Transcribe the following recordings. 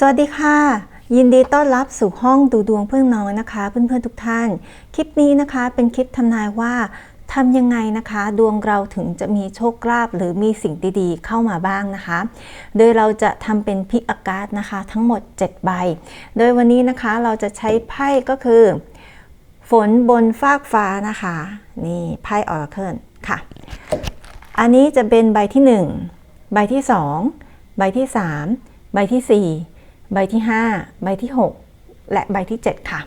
สวัสดีค่ะ ยินดีต้อนรับสู่ห้องดูดวงเพื่อนน้องนะคะ เพื่อนๆทุกท่าน คลิปนี้นะคะเป็นคลิปทำนายว่าทำยังไงนะคะ ดวงเราถึงจะมีโชคลาภหรือมีสิ่งดีๆ เข้ามาบ้างนะคะ โดยเราจะทำเป็นพิกอากาศนะคะ ทั้งหมด 7 ใบ โดยวันนี้นะคะเราจะใช้ไพ่ก็คือ ฝนบนฟากฟ้านะคะ นี่ไพ่ออร์เคิลค่ะ อันนี้จะเป็นใบที่ 1 ใบที่ 2 ใบที่ 3 ใบที่ 4 ใบที่ 5 ใบที่ 6 และใบที่ 7 ค่ะ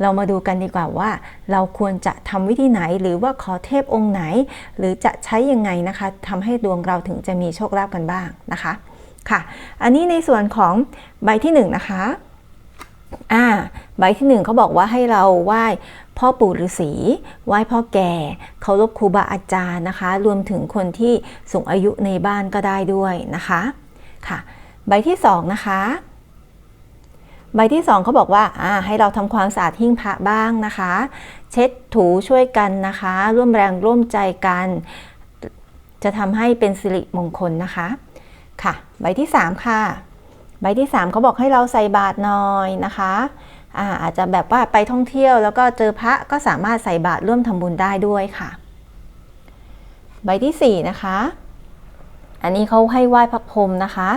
เรามาดูกันดีกว่าว่า เราควรจะทำวิธีไหนหรือว่าขอเทพองค์ไหน หรือจะใช้ยังไงนะคะทำให้ดวงเราถึงจะมีโชคลาภกันบ้างนะคะค่ะ อันนี้ในส่วนของใบที่1นะคะอ่าใบที่หนึ่งเขาบอกว่าให้เราไหว้พ่อปู่ฤาษีไหว้พ่อแก่เคารพครูบาอาจารย์นะคะ รวมถึงคนที่สูงอายุในบ้านก็ได้ด้วยนะคะค่ะ ใบที่สองนะคะ ใบที่สองเขาบอกว่าอ่า ให้เราทำความสะอาดหิ้งพระบ้างนะคะ เช็ดถูช่วยกันนะคะ ร่วมแรงร่วมใจกัน จะทำให้เป็นสิริมงคลนะคะ ค่ะ ใบที่สามค่ะ ใบที่ 3เขาบอกให้เราใส่บาตรหน่อยนะคะอาอาจจะแบบว่าไปท่องเที่ยวแล้วก็เจอพระก็สามารถใส่บาตรร่วมทำบุญได้ด้วยค่ะ ใบที่ 4 นะคะ อันนี้เขาให้ไหว้พระพรหมนะคะ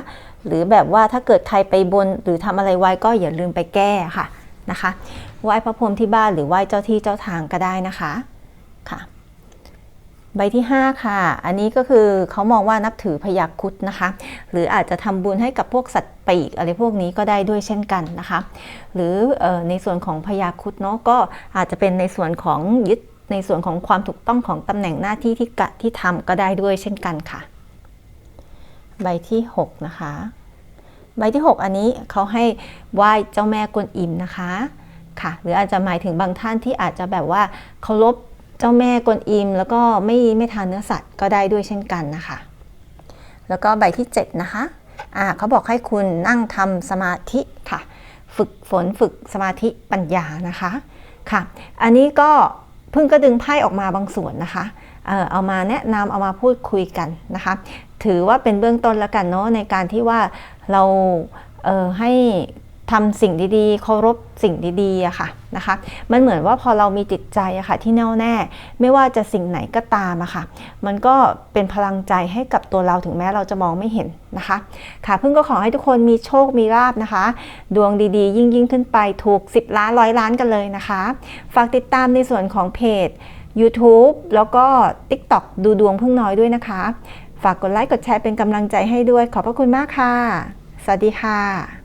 หรือแบบว่าถ้าเกิดใครไปบนหรือทำอะไรไว้ก็อย่าลืมไปแก้ค่ะนะคะไหว้พระพรหมที่บ้านหรือไหว้เจ้าที่เจ้าทางก็ได้นะคะค่ะใบที่ 5 ค่ะ อันนี้ก็คือเขามองว่านับถือพยาคุดนะคะ หรืออาจจะทำบุญให้กับพวกสัตว์ปีกอะไรพวกนี้ก็ได้ด้วยเช่นกันนะคะ หรือในส่วนของพยาคุดเนาะก็อาจจะเป็นในส่วนของยึดในส่วนของความถูกต้องของตำแหน่งหน้าที่ที่กะที่ทำก็ได้ด้วยเช่นกันค่ะ ใบที่ 6 นะคะ ใบที่ 6 อันนี้เขาให้ไหว้เจ้าแม่กวนอิมนะคะค่ะ หรืออาจจะหมายถึงบางท่านที่อาจจะแบบว่าเคารพเจ้าแม่กวนอิม แล้วก็ไม่ไม่ทานเนื้อสัตว์ก็ได้ด้วยเช่นกันนะคะ แล้วก็ใบที่ 7 นะคะอ่าเขาบอกให้คุณนั่งทำสมาธิค่ะ ฝึกฝนฝึกสมาธิปัญญานะคะค่ะ อันนี้ก็ พิ่งก็ดึงไพ่ออกมาบางส่วนนะคะ เออเอามาแนะนำเอามาพูดคุยกันนะคะ ถือว่าเป็นเบื้องต้นแล้วกันเนาะในการที่ว่าเราเออให้ ทำสิ่งดีๆ เคารพสิ่งดีๆอะค่ะนะคะ มันเหมือนว่าพอเรามีจิตใจอะค่ะที่แน่วแน่ ไม่ว่าจะสิ่งไหนก็ตามอะค่ะ มันก็เป็นพลังใจให้กับตัวเราถึงแม้เราจะมองไม่เห็นนะคะ ค่ะเพิ่งก็ขอให้ทุกคนมีโชค มีลาบนะคะ ดวงดีๆ ยิ่งยิ่งขึ้นไปถูก 10 ล้านร้อยล้านกันเลยนะคะ ฝากติดตามในส่วนของเพจ YouTube แล้วก็ TikTok ดูดวงพึ่งน้อยด้วยนะคะ ฝากกดไลค์ กดแชร์เป็นกำลังใจให้ด้วย ขอบพระคุณมากค่ะ สวัสดีค่ะ